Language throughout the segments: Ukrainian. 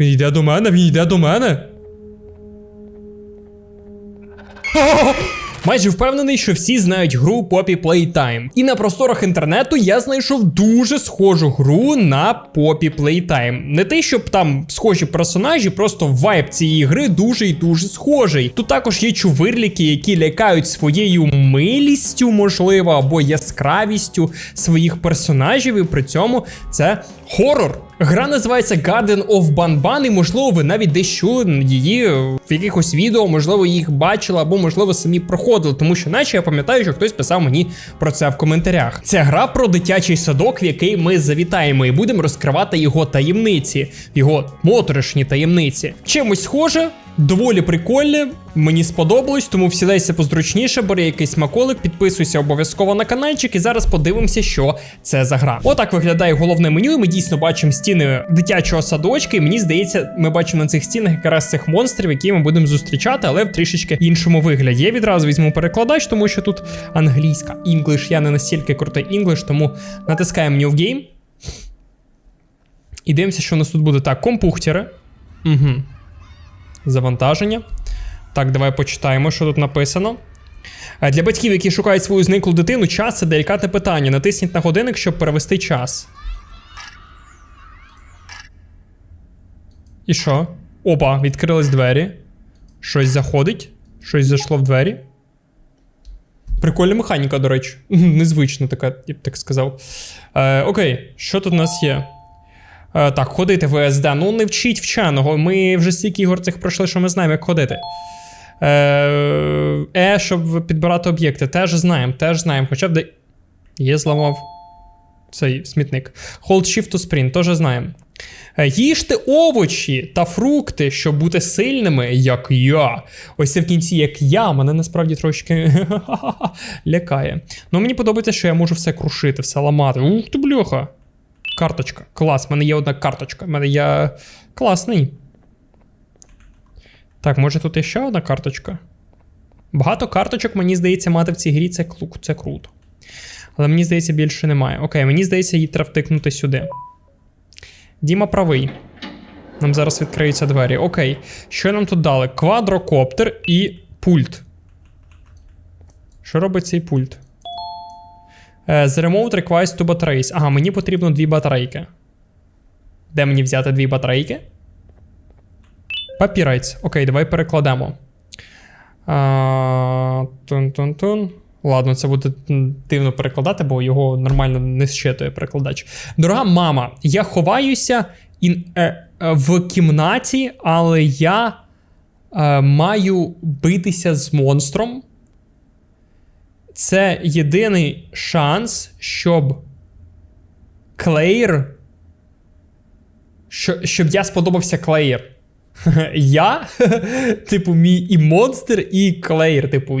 Він йде до мене, він йде до мене. Майже впевнений, що всі знають гру Poppy Playtime. І на просторах інтернету я знайшов дуже схожу гру на Poppy Playtime. Не те, щоб там схожі персонажі, просто вайб цієї гри дуже і дуже схожий. Тут також є чувирліки, які лякають своєю милістю, можливо, або яскравістю своїх персонажів, і при цьому це хорор. Гра називається Garden of Banban, і можливо, ви навіть десь чули її в якихось відео, можливо, їх бачили, або можливо самі проходили, тому що, наче я пам'ятаю, що хтось писав мені про це в коментарях. Це гра про дитячий садок, в який ми завітаємо, і будемо розкривати його таємниці, його моторошні таємниці. Чимось схоже. Доволі прикольне, мені сподобалось, тому всідайся позручніше, бери якийсь смаколик, підписуйся обов'язково на каналчик, і зараз подивимося, що це за гра. Отак виглядає головне меню. і Ми дійсно бачимо стіни дитячого садочка. І мені здається, ми бачимо на цих стінах якраз цих монстрів, які ми будемо зустрічати, але в трішечки іншому вигляді. Я відразу візьму перекладач, тому що тут англійська. English, я не настільки крутий English, тому натискаємо New Game. І дивимося, що у нас тут буде. Так, компухтери. Угу завантаження. Так, давай почитаємо, що тут написано. Е, Для батьків, які шукають свою зниклу дитину, час це делікатне питання. Натисніть на годинник, щоб перевести час. І що? Опа, відкрились двері. Щось заходить. Щось зайшло в двері. Прикольна механіка, до речі. Незвична така, я б так сказав. Е, окей, що тут у нас є? Е, так, ходити в СД. Ну, не вчіть вченого. Ми вже стільки ігор цих пройшли, що ми знаємо, як ходити. Е, е щоб підбирати об'єкти. Теж знаємо, теж знаємо. Хоча б де. Є зламав цей смітник. Hold Shift to Sprint, теж знаємо. Е, Їжте овочі та фрукти, щоб бути сильними, як я. Ось це в кінці, як я, мене насправді трошки лякає. Ну, мені подобається, що я можу все крушити, все ламати. Ух ти, бляха. Карточка. Клас, в мене є одна карточка. В мене є класний. Так, може тут є ще одна карточка? Багато карточок, мені здається, мати в цій грі це, це круто. Але мені здається, більше немає. Окей, мені здається, її треба втикнути сюди. Діма правий. Нам зараз відкриються двері. Окей. Що нам тут дали? Квадрокоптер і пульт. Що робить цей пульт? Е, The remote requires two batteries. Ага, мені потрібно дві батарейки. Де мені взяти дві батарейки? Папірець. Окей, давай перекладемо. А, Тун-тун-тун. Ладно, це буде дивно перекладати, бо його нормально не зчитує перекладач. Дорога мама, я ховаюся ін, е, е, в кімнаті, але я е, маю битися з монстром. Це єдиний шанс, щоб Клеєр. Що, щоб я сподобався Клеєр. Я, типу, мій і монстр, і Клеєр. Типу,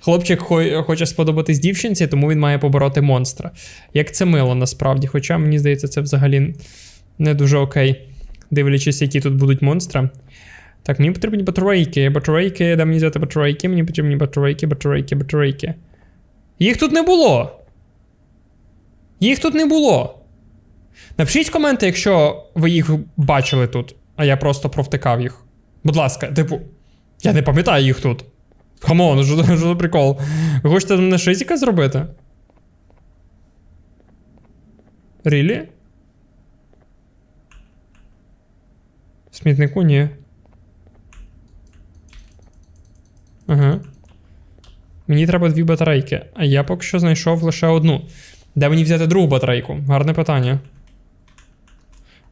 хлопчик хоче сподобатись дівчинці, тому він має побороти монстра. Як це мило насправді. Хоча мені здається, це взагалі не дуже окей. Дивлячись, які тут будуть монстри. Так, мені потрібні батарейки. Батарейки, де мені взяти батарейки? Мені потрібні батарейки, батарейки, батарейки. Їх тут не було. Їх тут не було. Напишіть коменти, якщо ви їх бачили тут, а я просто провтикав їх. Будь ласка, типу, я не пам'ятаю їх тут. Хамон, що, за прикол? Ви хочете мене шизіка зробити? Рілі? В смітнику ні. Ага. Мені треба дві батарейки, а я поки що знайшов лише одну. Де мені взяти другу батарейку? Гарне питання.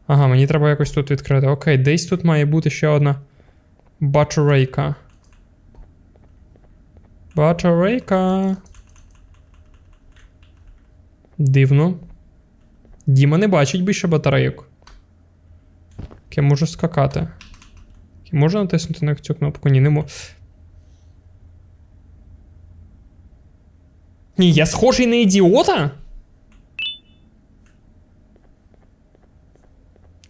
Ага, мені треба якось тут відкрити. Окей, десь тут має бути ще одна батарейка. Батарейка. Дивно. Діма не бачить більше батарейок. Так я можу скакати. Я можу натиснути на цю кнопку? Ні, не можу. Ні, я схожий на ідіота?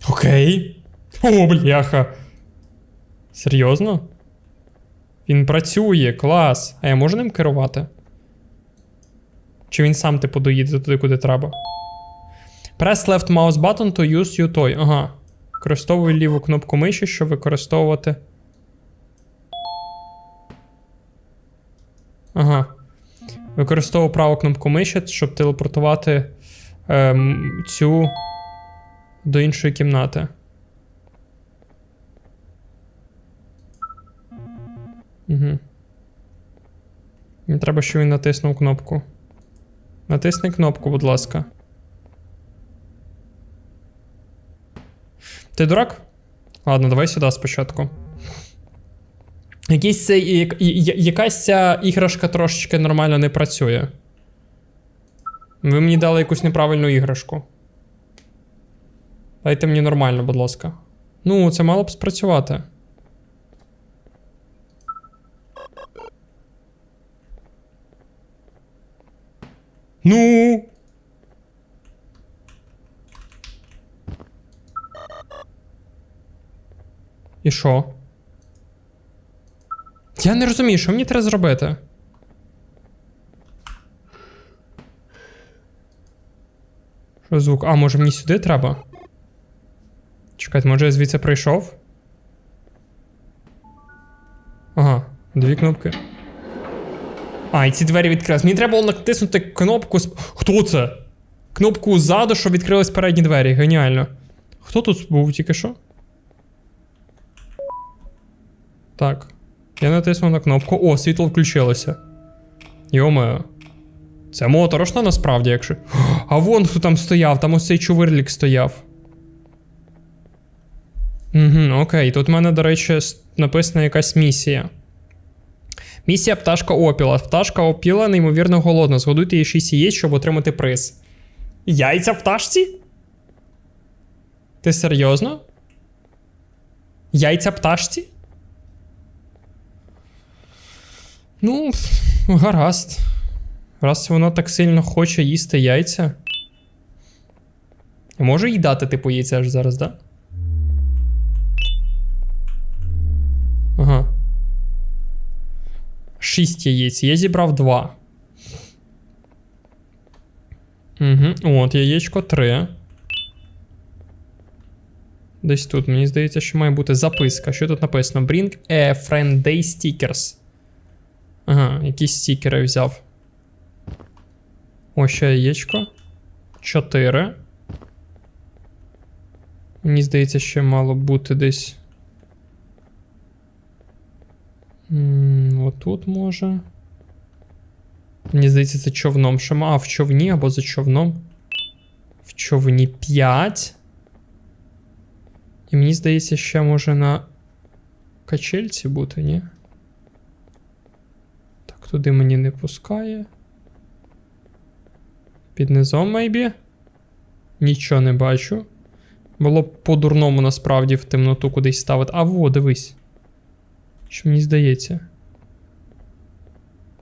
Окей. О, бляха. Серйозно? Він працює, клас. А я можу ним керувати? Чи він сам типу доїде туди, куди треба? Press left mouse button to use your toy. Ага. Використовую ліву кнопку миші, щоб використовувати. Ага. Використовую праву кнопку миші, щоб телепортувати ем, цю до іншої кімнати. Угу. Мені треба, щоб він натиснув кнопку. Натисни кнопку, будь ласка. Ти дурак? Ладно, давай сюди спочатку. Якийсь цей, я- я- якась ця іграшка трошечки нормально не працює. Ви мені дали якусь неправильну іграшку. Дайте мені нормально, будь ласка. Ну, це мало б спрацювати. Ну. І що? Я не розумію, що мені треба зробити. Що звук? А, може мені сюди треба? Чекайте, може я звідси прийшов? Ага, дві кнопки. А, і ці двері відкрились. Мені треба було натиснути кнопку. з- Хто це? Кнопку ззаду, щоб відкрились передні двері. Геніально. Хто тут був тільки що? Так. Я натиснув на кнопку. О, світло включилося. Йомео. Це моторошно насправді, якщо. А вон хто там стояв, там ось цей чувирлік стояв. Угу, окей, тут в мене, до речі, написана якась місія. Місія пташка Опіла. Пташка Опіла неймовірно голодна. Згодуйте їй 6 яєць, щоб отримати приз. Яйця пташці? Ти серйозно? Яйця пташці? Ну, гаразд. Раз вона так сильно хоче їсти яйця. Можу їй дати, типу, яйця аж зараз, да? Ага. Шість яєць. Я зібрав два. Угу. От, яєчко три. Десь тут, мені здається, що має бути записка. Що тут написано? Bring a friend day stickers. Ага, якісь стікери взяв. Ось ще яєчко. Чотири. Мені здається, ще мало бути десь. М, Отут може. Мені здається, це човном. Ще А, в човні або за човном. В човні 5. І мені здається, ще може на качельці бути, ні? Так, туди мені не пускає. Під низом, мейбі. Нічого не бачу. Було б по-дурному насправді в темноту кудись ставити. А во, дивись. Що мені здається.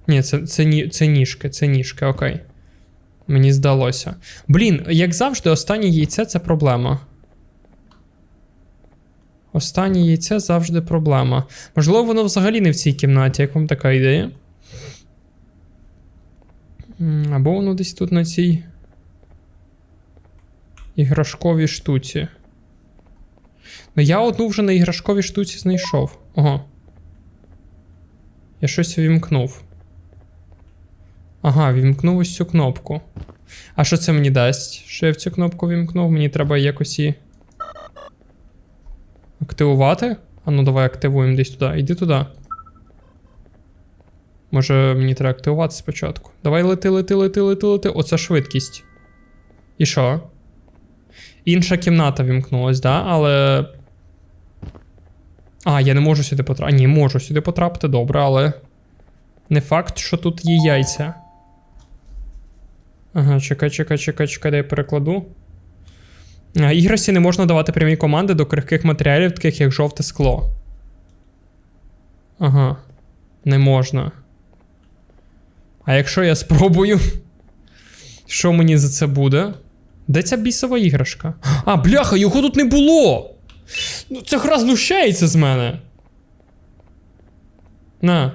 Ні, це, це, ні, це ніжки, це ніжки, окей. Мені здалося. Блін, як завжди, останнє яйце це проблема. Останнє яйце завжди проблема. Можливо, воно взагалі не в цій кімнаті, як вам така ідея? Або воно десь тут на цій іграшковій штуці. Ну, я одну вже на іграшковій штуці знайшов. Ого. Я щось вімкнув. Ага, вімкнув ось цю кнопку. А що це мені дасть? Що я в цю кнопку вімкнув? Мені треба якось її. Активувати? А ну давай активуємо десь туди. Іди туди. Може, мені треба активувати спочатку. Давай лети, лети, лети, лети, лети. Оце швидкість. І що? Інша кімната вімкнулась, да? Але. А, я не можу сюди потрапити. А, ні, можу сюди потрапити, добре, але. Не факт, що тут є яйця. Ага, чекай, чекай, чекай, чекай, де я перекладу. Іграсі не можна давати прямі команди до крихких матеріалів, таких як жовте скло. Ага. Не можна. А якщо я спробую, що мені за це буде? Де ця бісова іграшка? А, бляха, його тут не було! Ну, ця гра знущається з мене. На.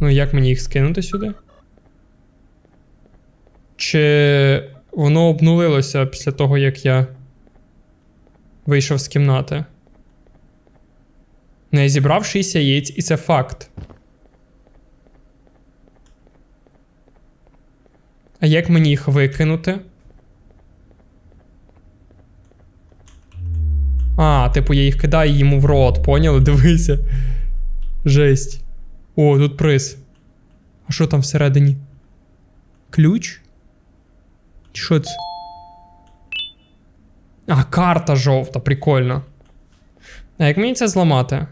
Ну, як мені їх скинути сюди? Чи Воно обнулилося після того, як я вийшов з кімнати. Ну, я зібрав 6 яєць, і це факт. А як мені їх викинути? А, типу, я їх кидаю йому в рот, поняли? Дивися. Жесть. О, тут приз. А що там всередині? Ключ? Що це? А, карта жовта, прикольно. А як мені це зламати?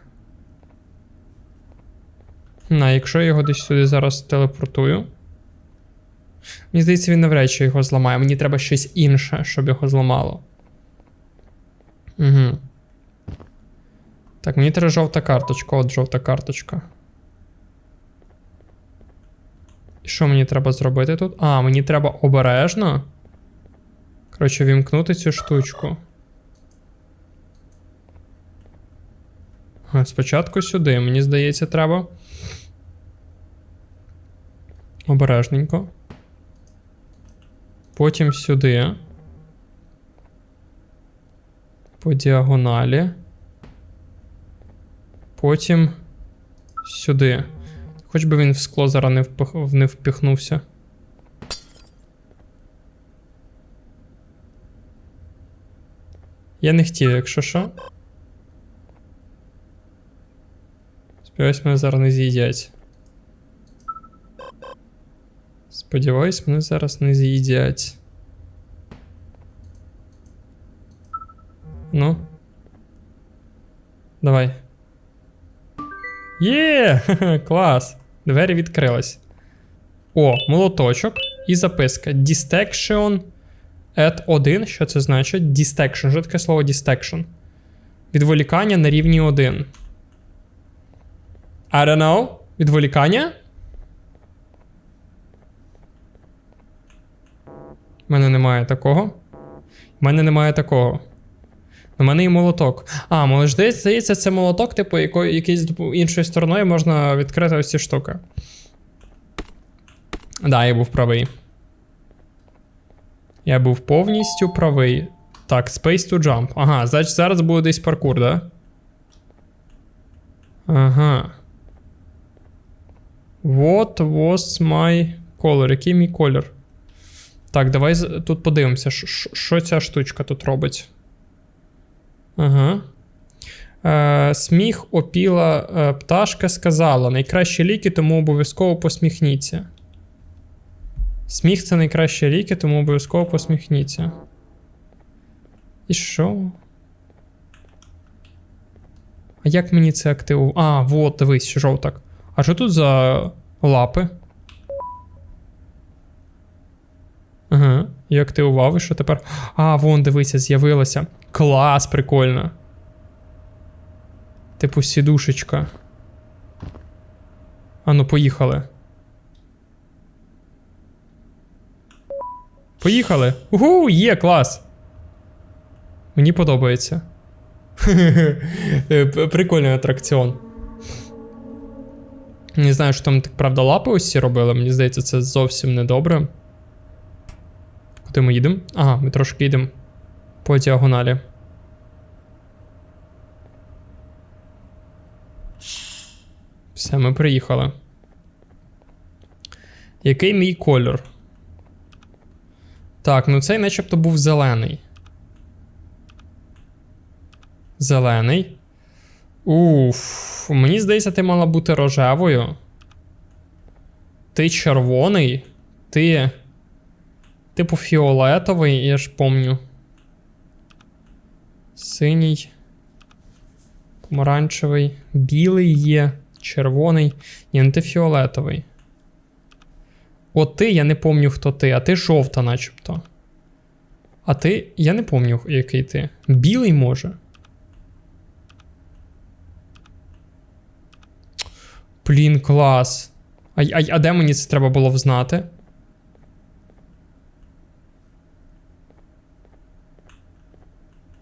На, якщо я його десь сюди зараз телепортую. Мені здається, він навряд чи його зламає. Мені треба щось інше, щоб його зламало. Угу. Так, мені треба жовта карточка, от жовта карточка. І що мені треба зробити тут? А, мені треба обережно. Коротше, вімкнути цю штучку. А, Спочатку сюди, мені здається, треба. Обережненько. Потім сюди. По діагоналі. Потім сюди. Хоч би він в скло зараз не, впих... не впіхнувся. Я не хотів, якщо що. Сподіваюсь, мене зараз не з'їдять. Сподіваюсь, мене зараз не з'їдять. Ну. Давай. Є! Клас! Двері відкрились. О, молоточок і записка. Distraction at 1. Що це значить? Distraction. Що таке слово distraction? Відволікання на рівні 1. I don't know. Відволікання? У мене немає такого. У мене немає такого. У мене і молоток. А, може, здається, це молоток, типу, якої, типу, іншою стороною можна відкрити ось ці штуки. Да, я був правий. Я був повністю правий. Так, Space to Jump. Ага, значить зараз буде десь паркур, да? Ага. What was my color? Який мій колір? Так, давай тут подивимося, що- ця штучка тут робить. Ага. Е, сміх опіла е, пташка сказала: найкращі ліки, тому обов'язково посміхніться. Сміх це найкращі ліки, тому обов'язково посміхніться. І що? А як мені це активувати? А, вот, дивись, жовтак. А що тут за лапи? Ага, я активував, і що тепер. А, вон, дивися, з'явилося. Клас, прикольно. Типу сідушечка. А ну, поїхали. Поїхали. Угу, є, клас. Мені подобається. Прикольний атракціон. Не знаю, що там так правда лапи ці робили. Мені здається, це зовсім не добре. Куди ми їдемо? Ага, ми трошки їдемо по діагоналі. Все, ми приїхали. Який мій кольор? Так, ну цей начебто був зелений. Зелений. Уф, мені здається, ти мала бути рожевою. Ти червоний. Ти. Типу фіолетовий, я ж помню. Синій. Помаранчевий. Білий є. Червоний. Ні, ну ти фіолетовий. От ти, я не помню, хто ти, а ти жовта, начебто. А ти. Я не помню, який ти. Білий може. Блін, клас. А, а, а де мені це треба було взнати?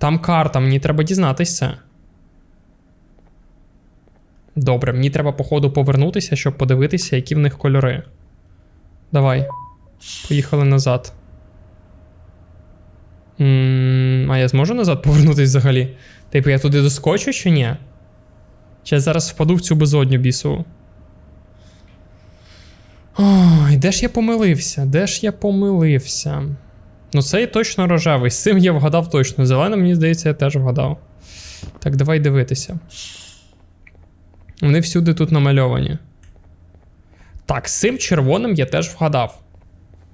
Там карта, мені треба дізнатися. Добре, мені треба, походу, повернутися, щоб подивитися, які в них кольори. Давай. Поїхали назад. А я зможу назад повернутися взагалі? Типу, я туди доскочу чи ні? Чи я зараз впаду в цю безодню бісову? Ой, де ж я помилився? Де ж я помилився? Ну, цей точно рожевий. З цим я вгадав точно. Зеленим, мені здається, я теж вгадав. Так, давай дивитися. Вони всюди тут намальовані. Так, з цим червоним я теж вгадав.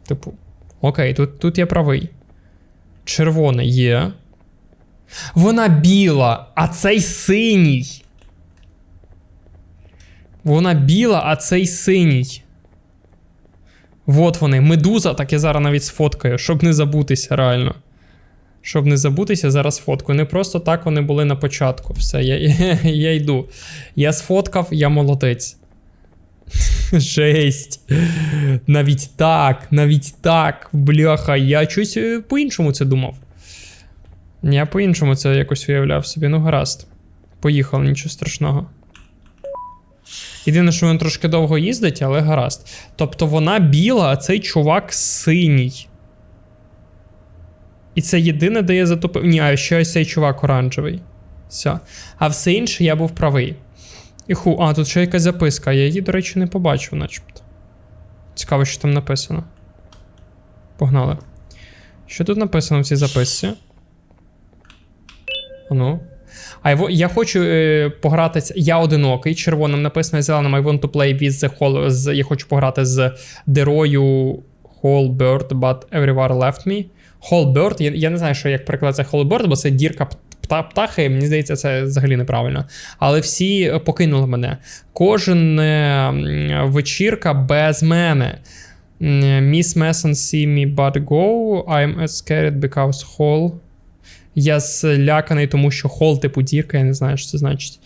Типу, окей, тут, тут я правий. Червоне є. Вона біла, а цей синій. Вона біла, а цей синій. Вот вони, медуза, так я зараз навіть сфоткаю, щоб не забутися, реально. Щоб не забутися, зараз фоткаю. Не просто так вони були на початку. Все, я, я, я йду. Я сфоткав, я молодець. Жесть. Навіть так, навіть так. Бляха, я щось е, по-іншому це думав. Я по-іншому це якось уявляв собі. Ну, гаразд. Поїхали, нічого страшного. Єдине, що він трошки довго їздить, але гаразд. Тобто вона біла, а цей чувак синій. І це єдине, де я затопив. Ні, а ще ось цей чувак оранжевий. Все. А все інше я був правий. І ху, а, тут ще якась записка. Я її, до речі, не побачив, начебто. Цікаво, що там написано. Погнали. Що тут написано в цій записці? Ану. Його- я хочу е, пограти. з- Я одинокий. Червоним написано зеленим I want to play with the whole. З, я хочу пограти з дерою Whole Bird, but everyone left me. Whole я, я не знаю, що як перекладається Whole Bird, бо це дірка пта, птахи. Мені здається, це взагалі неправильно. Але всі е, покинули мене. Кожен е, вечірка без мене. М, Miss Mason see me but go. I'm scared because whole. Я зляканий, тому що хол, типу дірка, я не знаю, що це значить.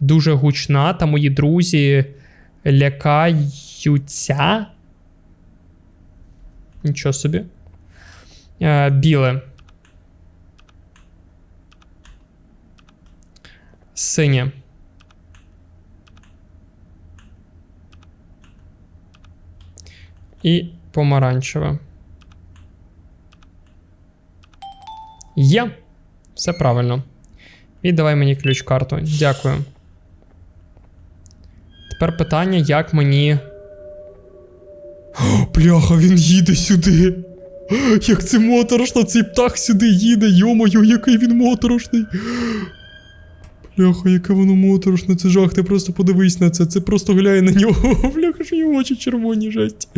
Дуже гучна, та мої друзі лякаються. Нічого собі. Е, біле. Синє. І помаранчеве. Є. Все правильно. Віддавай мені ключ-карту. Дякую. Тепер питання, як мені. Бляха, він їде сюди. Як це моторошно, цей птах сюди їде. Йо-моє, який він моторошний. Бляха, яке воно моторошне, це жах, ти просто подивись на це, це просто глянь на нього. Бляха, що його очі червоні жесть.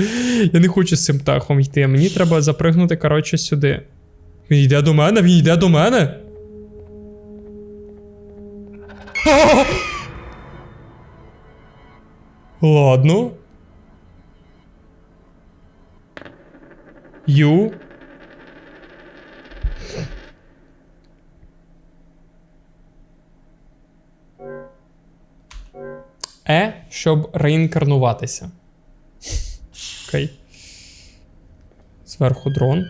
Я не хочу з цим птахом йти. Мені треба запригнути, коротше, сюди. Він йде до мене, він йде до мене. Ладно. Ю. Е, щоб реінкарнуватися. Окей. Зверху дрон.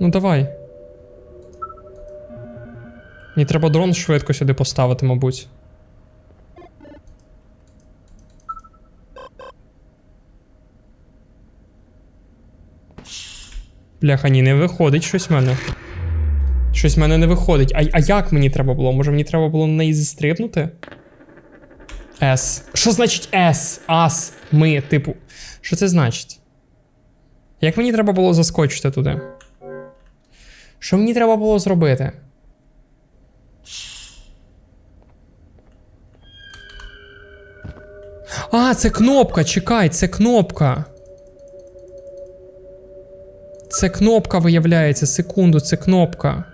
Ну давай. Мені треба дрон швидко сюди поставити, мабуть. Бляха, ні, не виходить щось в мене. Щось в мене не виходить. А, а як мені треба було? Може мені треба було на неї зістрибнути? С. Що значить С? Ас. Ми, типу. Що це значить? Як мені треба було заскочити туди? Що мені треба було зробити? А, це кнопка, чекай, це кнопка. Це кнопка виявляється, секунду, це кнопка.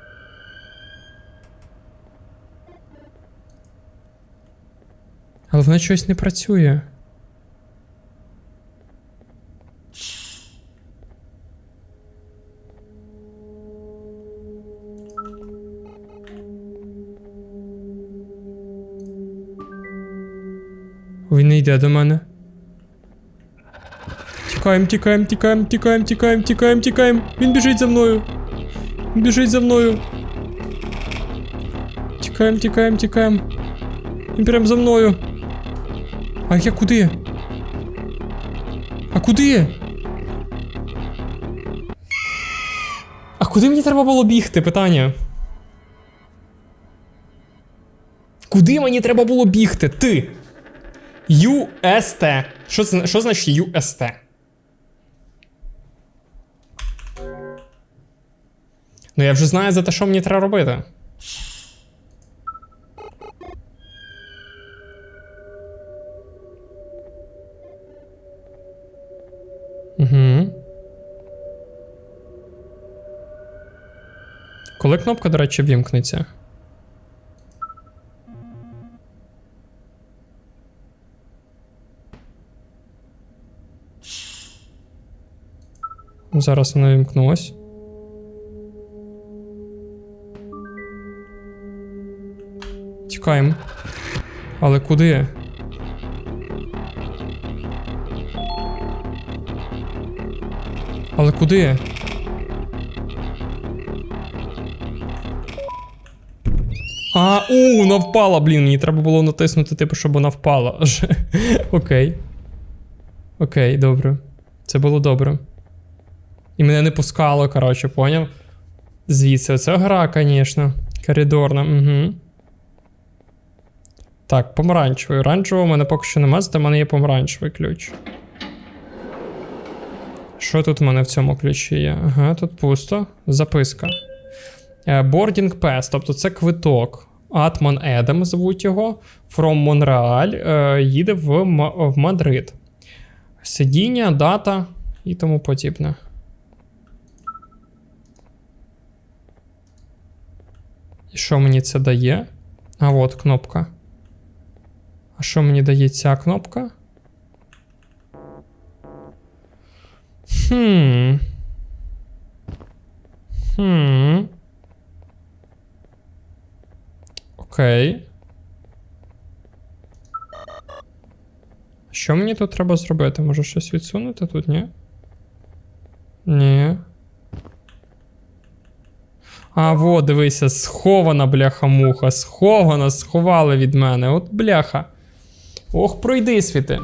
Але вона щось не працює. Йде до мене. Тікаємо, тікаємо, тікаємо, тікаємо, тікаємо, тікаємо, тікаємо. Він біжить за мною. Він біжить за мною. Тікаємо, тікаємо, тікаємо. Він прям за мною. А я куди? А куди? А куди мені треба було бігти? Питання. Куди мені треба було бігти? Ти. UST. Що, це, що значить UST? Ну я вже знаю за те, що мені треба робити. Угу. Коли кнопка, до речі, вімкнеться? Зараз вона вімкнулась. Тікаємо. Але куди? Але куди? А, у, вона впала, блін, мені треба було натиснути, типу, щоб вона впала. Окей. Окей, добре. Це було добре. І мене не пускало, коротше, поняв? Звідси, оце гра, звісно. Коридорна, угу. Так, помаранчевий. Оранжевого у мене поки що немає, зате в мене є помаранчевий ключ. Що тут у мене в цьому ключі є? Ага, тут пусто. Записка. Е, Boarding Pass, тобто це квиток. Атман Едем звуть його. From Монреаль. Їде в, в Мадрид. Сидіння, дата і тому подібне. І що мені це дає? А от кнопка. А що мені дає ця кнопка? Хм. Хм. Окей. Що мені тут треба зробити? Може щось відсунути тут, ні? Ні. А, во, дивися, схована бляха-муха, схована, сховали від мене. От бляха. Ох, пройди світи.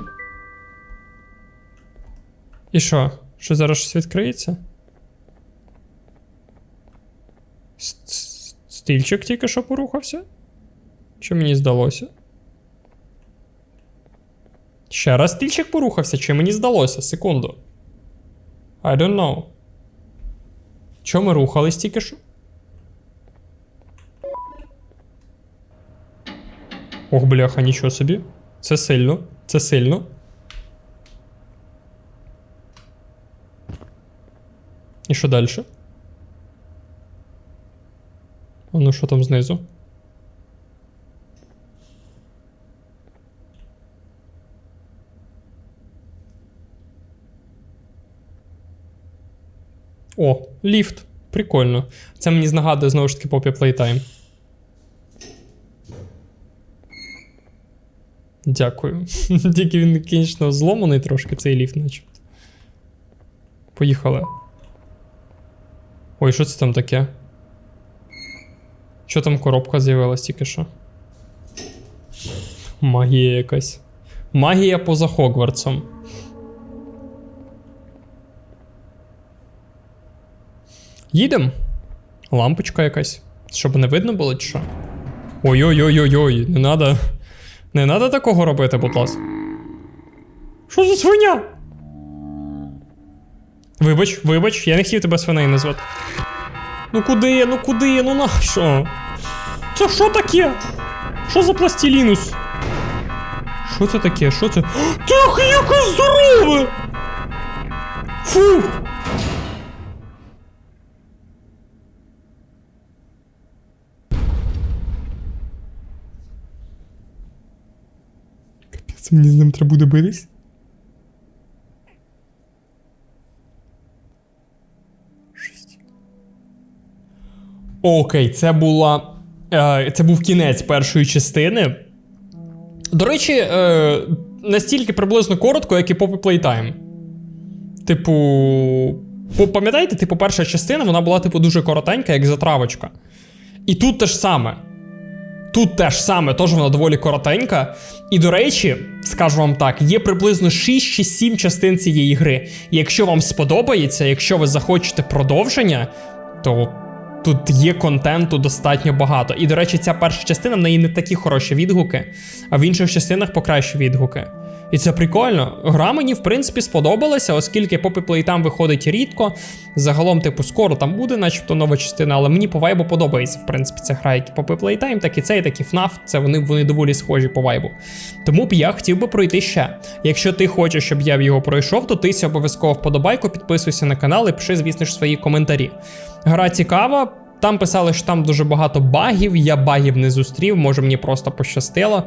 І що? Що зараз щось відкриється? Стільчик тільки що порухався? Чи мені здалося? Ще раз стільчик порухався, чи мені здалося? Секунду. I don't know. Чому ми рухались тільки що? Ох, бляха, нічого собі. Це сильно. Це сильно. І що далі? А ну що там знизу? О, ліфт. Прикольно. Це мені нагадує знову ж таки Poppy Playtime. Дякую. Тільки він, звісно, зломаний трошки цей ліфт, начебто. Поїхали. Ой, що це там таке? Що там коробка з'явилась тільки що? Магія якась. Магія поза Хогвартсом. Їдем. Лампочка якась. Щоб не видно було, чи що? Ой-ой-ой-ой-ой, не надо. Не надо такого робити, будь ласка. Що за свиня? Вибач, вибач, я не хотів тебе свиней назвати. Ну куди, ну куди, ну нащо? Це що таке? Що за пластилінус? Що це таке? Що це? Тихо, яке здорове! Фу! Капець, мені з ним треба буде битись? Окей, це була. Е, це був кінець першої частини. До речі, е, настільки приблизно коротко, як і Poppy Playtime. Типу. Пам'ятаєте, типу, перша частина вона була, типу, дуже коротенька, як затравочка. І тут те ж саме. Тут теж саме, теж вона доволі коротенька. І до речі, скажу вам так, є приблизно 6 чи 7 частин цієї гри. І якщо вам сподобається, якщо ви захочете продовження, то тут є контенту достатньо багато. І, до речі, ця перша частина в неї не такі хороші відгуки, а в інших частинах покращі відгуки. І це прикольно. Гра мені, в принципі, сподобалася, оскільки Poppy Playtime виходить рідко. Загалом, типу, скоро там буде, начебто, нова частина, але мені по вайбу подобається, в принципі, ця гра, як і Poppy Playtime, так і цей, так і FNAF. Це вони, вони доволі схожі по вайбу. Тому б я хотів би пройти ще. Якщо ти хочеш, щоб я його пройшов, то тися обов'язково вподобайку, підписуйся на канал і пиши, звісно ж, свої коментарі. Гра цікава. Там писали, що там дуже багато багів. Я багів не зустрів, може мені просто пощастило.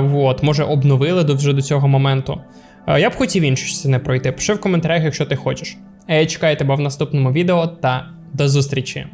Вот, може обновили вже до цього моменту. Я б хотів інші частини пройти. Пиши в коментарях, якщо ти хочеш. Я чекаю тебе в наступному відео та до зустрічі!